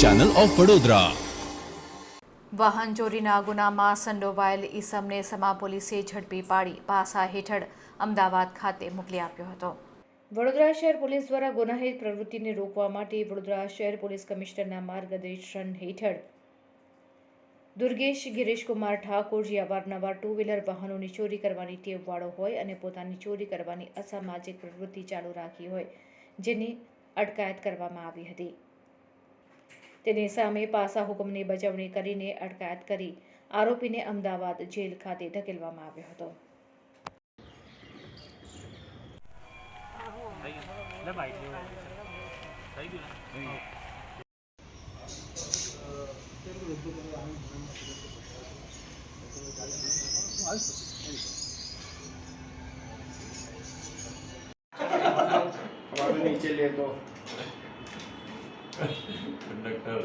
Channel of Vadodara વાહન ચોરીના ગુનામાં સંડોવાયેલ ઈસમને સમા પોલીસે ઝડપી પાડી પાસા હેઠળ અમદાવાદ ખાતે મોકલી આપ્યો હતો. વડોદરા શહેર પોલીસ દ્વારા ગુનાહિત પ્રવૃત્તિને રોકવા માટે વડોદરા શહેર પોલીસ કમિશનરના માર્ગદર્શન હેઠળ દુર્ગેશ ગિરીશકુમાર ઠાકોર જે અવારનવાર ટુ વ્હીલર વાહનોની ચોરી કરવાની ટેવવાળો હોય અને પોતાની ચોરી કરવાની અસામાજિક પ્રવૃત્તિ ચાલુ રાખી હોય જેની અટકાયત કરવામાં આવી હતી. તેની સામે પાસા હુકમની બજવણી કરીને અટકાયત કરી આરોપીને અમદાવાદ જેલ ખાતે ધકેલવામાં આવ્યો હતો. નીચે લેતો. कंडक्टर